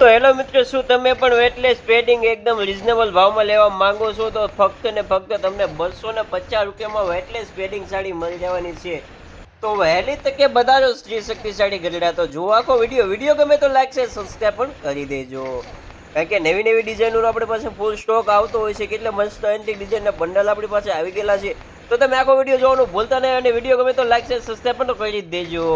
તો હેલો મિત્રો, શું તમે પણ વેટલેસ પેડિંગ એકદમ રિઝનેબલ ભાવમાં લેવા માંગો છો? તો ફક્ત ને ફક્ત તમને બસો ને પચાસ રૂપિયામાં વેટલેસ પેડિંગ સાડી મળી જવાની છે. તો વહેલી તકે બધાનો સ્ત્રી શક્તિશાળી ગરડા તો જુઓ આખો વીડિયો વીડિયો ગમે તો લાઈક છે સબસ્ક્રાઈબ પણ કરી દેજો. કારણ કે નવી નવી ડિઝાઇનનું આપણી પાસે ફૂલ સ્ટોક આવતો હોય છે. કેટલે મસ્ત એન્ટિક ડિઝાઇનના બંડલ આપણી પાસે આવી ગયેલા છે. તો તમે આખો વીડિયો જોવાનું ભૂલતા નહીં અને વીડિયો ગમે તો લાઈક છે સબસ્ક્રાઈબ પણ કરી દેજો.